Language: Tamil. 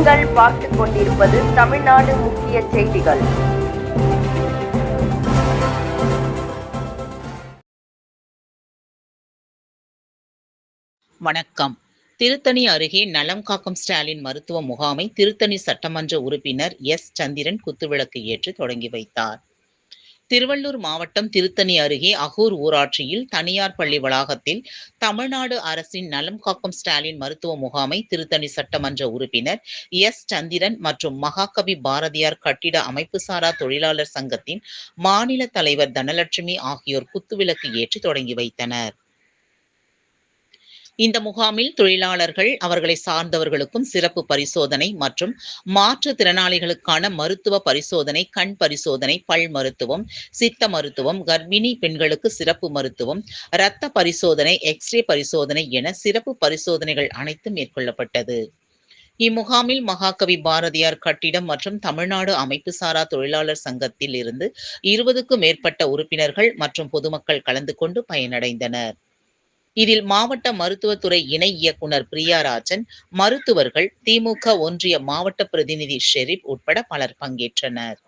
நீங்கள் பார்த்துக் கொண்டிருப்பது தமிழ்நாடு முக்கிய செய்திகள். வணக்கம். திருத்தணி அருகே நலம் காக்கும் ஸ்டாலின் மருத்துவ முகாமை திருத்தணி சட்டமன்ற உறுப்பினர் எஸ். சந்திரன் குத்துவிளக்கு ஏற்று தொடங்கி வைத்தார். திருவள்ளூர் மாவட்டம் திருத்தணி அருகே அகூர் ஊராட்சியில் தனியார் பள்ளி வளாகத்தில் தமிழ்நாடு அரசின் நலம் காக்கும் ஸ்டாலின் மருத்துவ முகாமை திருத்தணி சட்டமன்ற உறுப்பினர் எஸ். சந்திரன் மற்றும் மகாகவி பாரதியார் கட்டிட அமைப்புசாரா தொழிலாளர் சங்கத்தின் மாநில தலைவர் தனலட்சுமி ஆகியோர் குத்துவிளக்கு ஏற்றி தொடங்கி வைத்தனர். இந்த முகாமில் தொழிலாளர்கள் அவர்களை சார்ந்தவர்களுக்கும் சிறப்பு பரிசோதனை மற்றும் மாற்றுத்திறனாளிகளுக்கான மருத்துவ பரிசோதனை கண் பரிசோதனை பல் மருத்துவம் சித்த மருத்துவம் கர்ப்பிணி பெண்களுக்கு சிறப்பு மருத்துவம் இரத்த பரிசோதனை எக்ஸ்ரே பரிசோதனை என சிறப்பு பரிசோதனைகள் அனைத்தும் மேற்கொள்ளப்பட்டது. இம்முகாமில் மகாகவி பாரதியார் கட்டிடம் மற்றும் தமிழ்நாடு அமைப்புசாரா தொழிலாளர் சங்கத்தில் இருந்து இருபதுக்கும் மேற்பட்ட உறுப்பினர்கள் மற்றும் பொதுமக்கள் கலந்து கொண்டு பயனடைந்தனர். இதில் மாவட்ட மருத்துவத்துறை இணை இயக்குனர் பிரியாராஜன் மருத்துவர்கள் திமுக ஒன்றிய மாவட்ட பிரதிநிதி ஷெரீப் உட்பட பலர் பங்கேற்றனர்.